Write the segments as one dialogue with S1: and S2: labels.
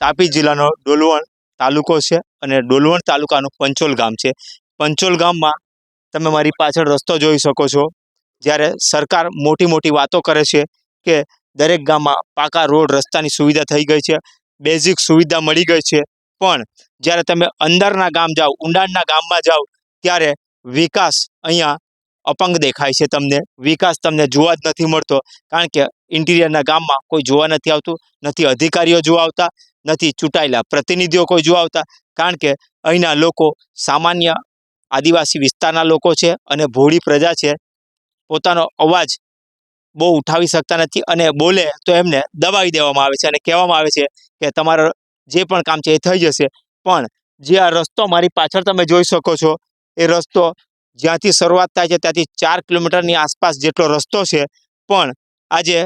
S1: તાપી જિલ્લાનો ડોલવણ તાલુકો છે અને ડોલવણ તાલુકાનું પંચોલ ગામ છે. પંચોલ ગામમાં તમે મારી પાછળ રસ્તો જોઈ શકો છો. જ્યારે સરકાર મોટી મોટી વાતો કરે છે કે દરેક ગામમાં પાકા રોડ રસ્તાની સુવિધા થઈ ગઈ છે. બેઝિક સુવિધા મળી ગઈ છે. પણ જ્યારે તમે અંદરના ગામ જાઓ, ઊંડાણના ગામમાં જાઓ, ત્યારે વિકાસ અહીંયા અપંગ દેખાય છે તમને. વિકાસ તમને જોવા જ નથી મળતો. કારણ કે ઇન્ટિરિયરના ગામમાં કોઈ જોવા નથી આવતું, નથી અધિકારીઓ જોવા આવતા, નથી ચૂંટાયેલા પ્રતિનિધિઓ કોઈ જોવા આવતા. કારણ કે અહીંના લોકો સામાન્ય આદિવાસી વિસ્તારના લોકો છે અને ભોળી પ્રજા છે. પોતાનો અવાજ બહુ ઉઠાવી શકતા નથી અને બોલે તો એમને દબાવી દેવામાં આવે છે અને કહેવામાં આવે છે કે તમારો જે પણ કામ છે એ થઈ જશે. પણ જે આ રસ્તો મારી પાછળ તમે જોઈ શકો છો, એ રસ્તો જ્યાંથી શરૂઆત થાય છે ત્યાંથી ચાર કિલોમીટરની આસપાસ જેટલો રસ્તો છે. પણ આજે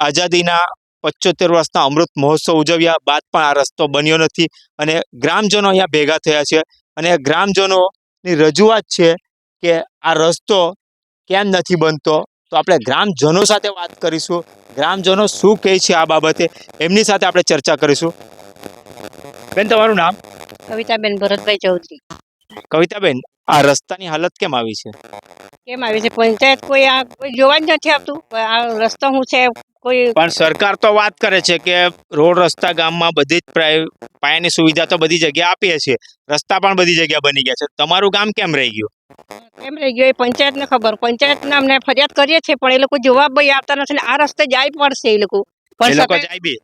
S1: આઝાદીના પચોતેર વર્ષના અમૃત મહોત્સવ ઉજવ્યા બાદ પણ આ રસ્તો બન્યો નથી અને ગ્રામજનો અહીંયા ભેગા થયા છે અને ગ્રામજનોની રજૂઆત છે કે આ રસ્તો કેમ નથી બનતો? તો આપણે ગ્રામજનો સાથે વાત કરીશું. ગ્રામજનો શું કહે છે આ બાબતે? એમની સાથે આપણે ચર્ચા કરીશું. બેન તમારું નામ?
S2: કવિતાબેન ભરતભાઈ ચૌધરી.
S1: કવિતાબેન આ રસ્તાની હાલત કેમ આવી છે?
S2: કેમ આવી છે? પંચાયત કોઈ આ કોઈ જોવા જ નથી આવતું. આ રસ્તો શું છે? કોઈ
S1: પણ સરકાર તો વાત કરે છે કે રોડ રસ્તા ગામમાં બધી જ પાયાની સુવિધા તો બધી જગ્યા આપીએ છીએ. રસ્તા પણ બધી જગ્યા બની ગયા છે. તમારું ગામ કેમ રહી ગયું?
S2: કેમ રહી ગયો એ પંચાયતને ખબર. પંચાયતને અમને ફરિયાદ કરીએ છીએ પણ એ લોકો જવાબ આપતા નથી આ રસ્તે જાય પડશે એ લોકો. પણ
S1: જાય બી.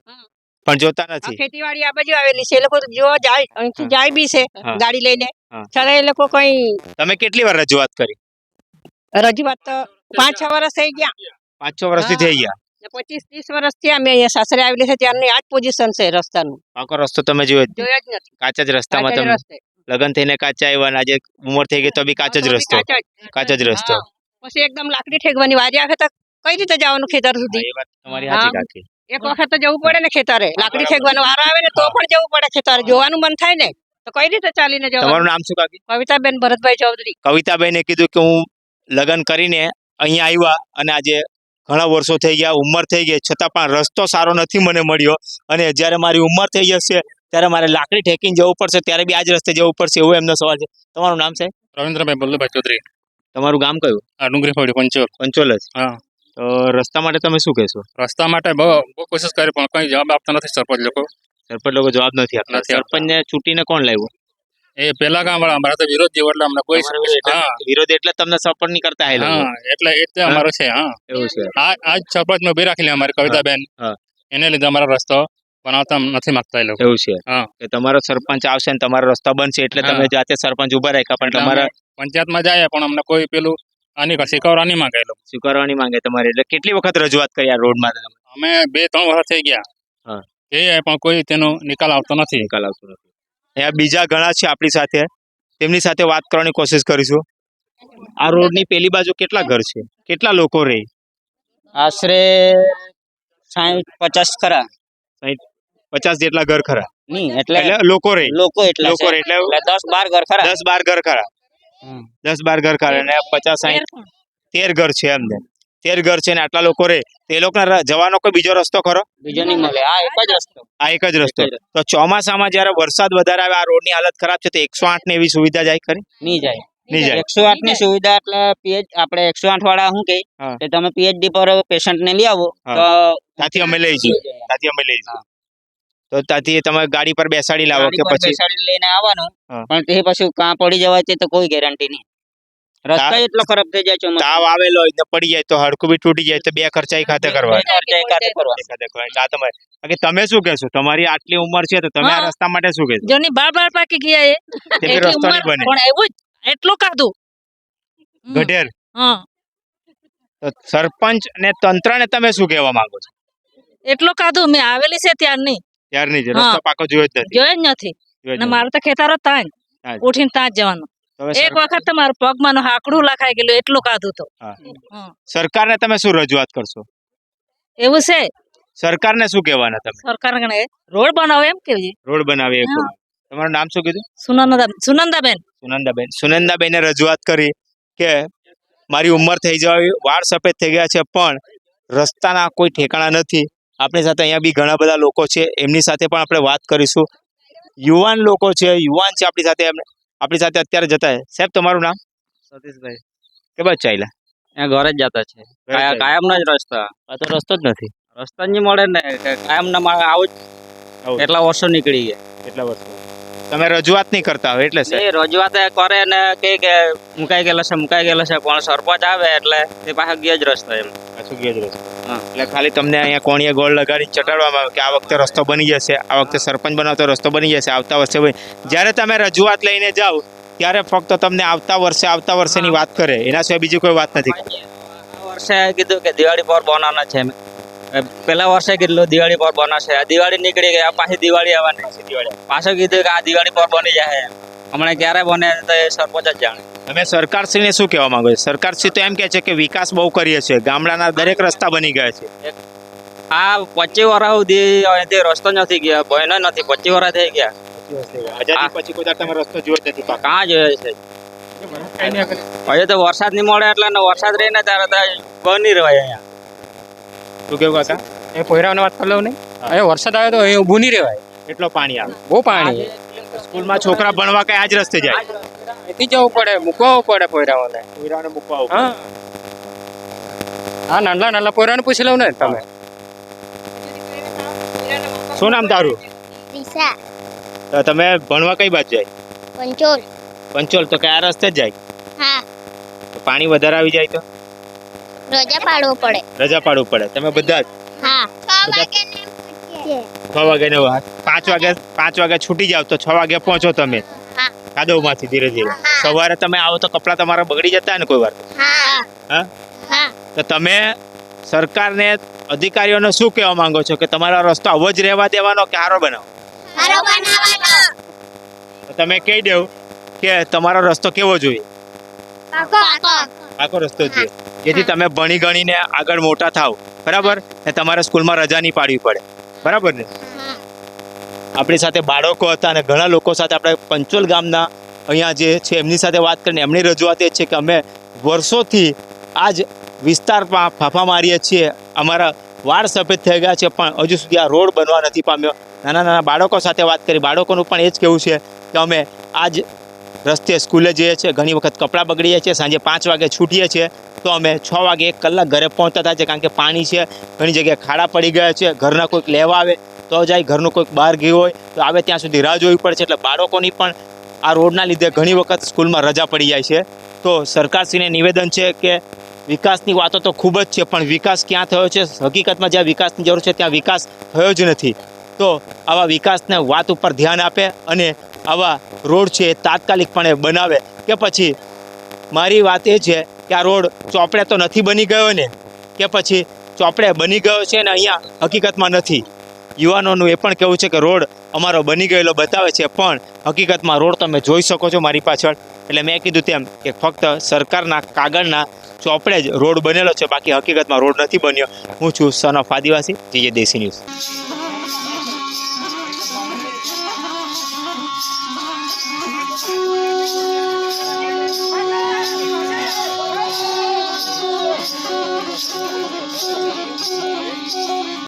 S1: પણ જોતા નથી.
S2: ખેતીવાડી આ બાજુ આવેલી છે એ લોકો જો જાય અહીંથી જાય બી છે ગાડી લઈને. છતાં એ લોકો કઈ
S1: તમે કેટલી વાર રજૂઆત કરી?
S2: રજૂઆત તો પાંચ છ વર્ષ થઈ ગયા.
S1: પાંચ છ વર્ષથી થઈ ગયા?
S2: પચીસ ત્રીસ વર્ષથી અમે અહીંયા સાસરે આવેલી છે ત્યારની આ જ પોઝિશન છે રસ્તાનું.
S1: આખો રસ્તો તમે જોયો જ
S2: જોયા જ નથી.
S1: કાચા જ રસ્તામાં તમે. લગન થઈને કાચા આવ્યા આજે ઉંમર થઈ ગઈ તો બી કાચો જ રસ્તો.
S2: કાચા જ.
S1: રસ્તો.
S2: પછી એકદમ લાકડી ઠેકવાની વારી આવે તો કઈ રીતે જવાનું ખેતર સુધી
S1: એ વાત તમારી સાચી કાકી.
S2: એક વખત તો જવું પડે ને ખેતરે. લાકડી. ઠેકવાનો વારો આવે ને તો પણ જવું પડે ખેતરે. જોવાનું મન થાય ને તો કઈ રીતે ચાલીને
S1: તમારું નામ શું કાકી?
S2: કવિતાબેન ભરતભાઈ ચૌધરી.
S1: કવિતાબેને કીધું કે હું લગ્ન કરીને અહીંયા આવ્યા અને આજે ઘણા વર્ષો થઈ ગયા ઉંમર થઈ ગઈ. છતાં પણ રસ્તો સારો નથી મને મળ્યો અને જ્યારે મારી ઉંમર થઈ જશે ત્યારે મારે લાકડી ઠેકીને જવું પડશે ત્યારે બી આ જ રસ્તે જવું પડશે એવું એમનો સવાલ છે. તમારું નામ છે?
S3: રવિન્દ્રભાઈ બલ્લુભાઈ ચૌધરી
S1: તમારું ગામ કયું?
S3: આ ડુંગરી પંચોલ.
S1: પંચોલ જ.
S3: હા.
S1: તો રસ્તા માટે તમે શું કહેશો?
S3: રસ્તા માટે બહુ બહુ કોશિશ કરી પણ કંઈ જવાબ આપતા નથી સરપંચ લોકો.
S1: સરપંચ લોકો જવાબ નથી આપતા.
S3: સરપંચ ને
S1: સરપંચને ચૂંટીને કોણ લાવ્યું?
S3: એ પેલા ગામ વાળા અમારા તો વિરોધ જેવો એટલે અમને કોઈ
S1: વિરોધ એટલે- તમને સપોર્ટ નહીં કરતા
S3: હા એટલે એ અમારો છે હા.
S1: એવું છે.
S3: આ આજ સરપંચ મેં ઊભી રાખેલી અમારી કવિતાબેન. એને લીધે અમારો રસ્તો બનાવતા નથી માંગતા એ લોકો.
S1: એવું છે.
S3: હા.
S1: કે તમારો સરપંચ આવશે ને તમારો રસ્તા બનશે એટલે તમે જાતે સરપંચ ઊભા રાખ્યા પણ તમારા
S3: પંચાયતમાં જાય પણ અમને કોઈ પેલું આની કર શીખવવા નહીં માંગે એ લોકો.
S1: સ્વીકારવાની માંગે તમારે. એટલે કેટલી વખત રજૂઆત કરી આ રોડ માટે તમે?
S3: અમે બે ત્રણ વર્ષ થઈ ગયા.
S1: હા.
S3: એ પણ કોઈ તેનો નિકાલ આવતો નથી.
S1: નિકાલ આવતો નથી. અહીંયા બીજા ઘણા છે આપણી સાથે. તેમની સાથે વાત કરવાની કોશિશ કરીશું. આ રોડની પેલી બાજુ કેટલા ઘર છે? કેટલા લોકો રહે
S4: આશરે સાઠ પચાસ ખરા.
S1: પચાસ જેટલા ઘર ખરા.
S4: નહીં એટલે
S1: લોકો રે.
S4: લોકો એટલે
S1: લોકો એટલે
S4: દસ બાર ઘર ખરા.
S1: દસ બાર ઘર ખરા. દસ બાર ઘર ખરા અને પચાસ સાહીઠ તેર ઘર છે એમને તેર ઘર છે ને આટલા લોકો રે. તે લોકો લોકોને જવાનો કોઈ બીજો રસ્તો ખરો?
S4: બીજો નહીં મળે. આ એક જ રસ્તો.
S1: આ એક જ રસ્તો. તો ચોમાસામાં જયારે વરસાદ વધારે આવે આ રોડની હાલત ખરાબ છે તો એકસો આઠની એવી સુવિધા જાય ખરી?
S4: નહીં જાય.
S1: નહીં જાય.
S4: એકસો આઠની સુવિધા એટલે પીએચ આપણે એકસો આઠ વાળા શું કહે કે તમે પીએચડી પર પેશન્ટ ને લઈ આવો તો
S1: ત્યાંથી અમે લઈ જઈએ. ત્યાંથી અમે લઈ જઈએ. તો ત્યાંથી તમે ગાડી પર બેસાડી લાવો કે પછી?
S4: બેસાડીને લઈને આવવાનું. પણ તે પછી કાં પડી જવાય તે તો કોઈ ગેરંટી નહીં. રસ્તા એટલો ખરાબ થઈ જાય ચોમાસા
S1: તાવ આવેલો હોય પડી જાય તો હડકું બી તૂટી જાય તો બે ખર્ચાઈ ખાતે કરવા
S4: ખાતે
S1: ખાતે કરવા. આ તમારે બાકી તમે શું કહેશો? તમારી આટલી ઉંમર છે તો તમે આ રસ્તા માટે શું કહેશો?
S5: જોની બાર બાર પાકી ગયા એ.
S1: તે રસ્તો નહીં બને.
S5: પણ એવું જ એટલું કાધું. હમ,
S1: ગઢેર
S5: હા.
S1: સરપંચ ને તંત્ર ને તમે શું કહેવા માંગો છો?
S5: એટલું કાધું. મેં આવેલી છે ત્યારની.
S1: ત્યારની જ. રસ્તો પાકો જોયો જ નથી.
S5: જોયો જ નથી.
S1: જોયો
S5: ને મારે તો ખેતરો ત્યાં ઉઠીને ત્યાં જવાનું. એક વખત તો મારું પગમાં હાકડું લખાઈ ગયેલું એટલું કાધું તો.
S1: સરકારને તમે શું રજૂઆત કરશો?
S5: એવું છે?
S1: સરકારને શું કહેવાના તમે?
S5: સરકાર રોડ બનાવે એમ કેવી
S1: રોડ બનાવે તમારું નામ શું કીધું?
S5: સુનંદા સુનંદાબેન.
S1: સુનંદાબેન. સુનંદાબેને રજૂઆત કરી કે મારી ઉંમર થઈ જવી વાળ સફેદ થઈ ગયા છે પણ રસ્તાના કોઈ ઠેકાણા નથી. આપણી સાથે અહીંયા બી ઘણા બધા લોકો છે. એમની સાથે પણ આપણે વાત કરીશું. યુવાન લોકો છે યુવાન છે આપણી સાથે આપણી સાથે અત્યારે જતા સાહેબ તમારું નામ?
S4: સતીશભાઈ.
S1: કે બસ ચાલ્યા?
S4: ત્યાં ઘરે જ જતા છે. કાયમના જ રસ્તો.
S1: આ તો રસ્તો જ નથી.
S4: રસ્તો જ નહીં મળે ને. કાયમના આવું જ. એટલા વર્ષો નીકળી ગયા.
S1: એટલા વર્ષો. તમે રજૂઆત નહીં કરતા હોય એટલે
S4: એ રજૂઆત કરે ને કે કે મુકાઈ ગયેલો છે મુકાઈ ગયેલો છે પણ સરપંચ આવે એટલે તે પાસે ગયો જ રસ્તો એમ.
S1: પાછું ગયા જ રસ્તો. એટલે ખાલી તમને અહીંયા કોણીએ ગોળ લગાડી ચટાડવામાં આવે કે આ વખતે રસ્તો બની જશે આ વખતે સરપંચ બનાવતો રસ્તો બની જશે આવતા વર્ષે ભાઈ જ્યારે તમે રજૂઆત લઈને જાઓ ત્યારે ફક્ત તમને આવતા વર્ષે આવતા વર્ષેની વાત કરે. એના સિવાય બીજી કોઈ વાત નથી.
S4: આ વર્ષે કીધું કે દિવાળી પર બનાવવાના છે પેલા વર્ષે કેટલો દિવાળી પર બનાવશે આ દિવાળી નીકળી ગઈ આ પાછી દિવાળી આવવાની પાછું કીધું કે આ દિવાળી પર બની જાય હમણાં ક્યારે બને તો એ સરપંચ જ જાણે.
S1: તમે સરકારશ્રીને શું કહેવા માંગો છો? સરકારશ્રી તો એમ કહે છે કે વિકાસ બહુ કરીએ છે ગામડાના દરેક રસ્તા બની ગયા છે.
S4: આ પચીસ વર્ષ સુધી અહીંથી રસ્તો નથી ગયા બહેનો નથી પચીસ વર્ષ થઈ ગયા.
S1: આઝાદી પછી કોઈ તમે રસ્તો જોયો નથી
S4: કાં જોયો છે? હજુ તો વરસાદ નહીં મળે એટલે વરસાદ રહીને ત્યારે તો બની રહેવાય અહીંયા.
S1: શું કેવું કાકા?
S6: એ પોયરાઓને વાત કરી લઉં નહીં. અહીંયા વરસાદ આવે તો અહીં ઊભું નહીં રહેવાય.
S1: એટલો પાણી આવે.
S6: બહુ પાણી
S1: સ્કૂલમાં છોકરા ભણવા કઈ આજ રસ્તે જાય.
S6: અહીંથી જવું પડે મૂકવા પડે પોયરાઓને.
S1: કોયરાને મૂકવા
S6: હા. હા નાના નાના પોયરાને પૂછી લઉં ને તમે.
S1: શું નામ તારું?
S7: દિશા
S1: તો તમે ભણવા કઈ બાજુ જાય?
S7: પંચોલ.
S1: પંચોલ તો કયા રસ્તે જ જાય?
S7: હા.
S1: પાણી વધારે આવી જાય તો?
S7: રજા પાડવો પડે.
S1: રજા પાડવું પડે. તમે બધા જ?
S7: હા. છ
S1: વાગે ને પાંચ વાગે પાંચ વાગે છૂટી જાવ તો છ વાગે પહોંચો તમે.
S7: કાદવ
S1: કાદવમાંથી ધીરે ધીરે. સવારે તમે આવો તો કપડા તમારા બગડી જતા ને કોઈ વાર?
S7: હા.
S1: તો તમે સરકારને અધિકારીઓને શું કહેવા માંગો છો? કે તમારો રસ્તો આવો જ રહેવા દેવાનો કે હારો બનાવો? તો તમે કહી દેવ કે તમારો રસ્તો કેવો જોઈએ? આખો રસ્તો જેથી તમે ભણી ગણીને આગળ મોટા થાવ બરાબર? ને તમારે સ્કૂલમાં રજા નહીં પાડવી પડે. બરાબર ને? આપણી સાથે બાળકો હતા અને ઘણા લોકો સાથે આપણે પંચોલ ગામના અહીંયા જે છે એમની સાથે વાત કરીને એમની રજૂઆત એ છે કે અમે વર્ષોથી આ જ વિસ્તારમાં ફાફા મારીએ છીએ. અમારા વાળ સફેદ થઈ ગયા છે પણ હજુ સુધી આ રોડ બનવા નથી પામ્યો. નાના નાના બાળકો સાથે વાત કરી. બાળકોનું પણ એ જ કહેવું છે કે અમે આ જ રસ્તે સ્કૂલે જઈએ છીએ, ઘણી વખત કપડાં બગડીએ છીએ, સાંજે પાંચ વાગે છૂટીએ છીએ, તો અમે છ વાગે એક કલાક ઘરે પહોંચતા થાય છે કારણ કે પાણી છે, ઘણી જગ્યાએ ખાડા પડી ગયા છે, ઘરના કોઈક લેવા આવે તો જાય, ઘરનું કોઈક બહાર ગયું હોય, તો આવે ત્યાં સુધી રાહ જોવી પડે છે, એટલે બાળકોની પણ આ રોડના લીધે ઘણી વખત સ્કૂલમાં રજા પડી જાય છે. તો સરકારશ્રીને નિવેદન છે કે વિકાસની વાતો તો ખૂબ જ છે, પણ વિકાસ ક્યાં થયો છે? હકીકતમાં જ્યાં વિકાસની જરૂર છે, ત્યાં વિકાસ થયો જ નથી. તો આવા વિકાસને વાત ઉપર ધ્યાન આપે અને આવા રોડ છે તાત્કાલિકપણે બનાવે કે પછી મારી વાત એ છે કે આ રોડ ચોપડે તો નથી બની ગયો ને, કે પછી ચોપડે બની ગયો છે ને અહીંયા હકીકતમાં નથી. યુવાનોનું એ પણ કહેવું છે કે રોડ અમારો બની ગયેલો બતાવે છે, પણ હકીકતમાં રોડ તમે જોઈ શકો છો મારી પાછળ. એટલે મેં કીધું તેમ કે ફક્ત સરકારના કાગળના ચોપડે જ રોડ બનેલો છે, બાકી હકીકતમાં રોડ નથી બન્યો. હું છું સન ઓફ આદિવાસી જે દેશી ન્યૂઝ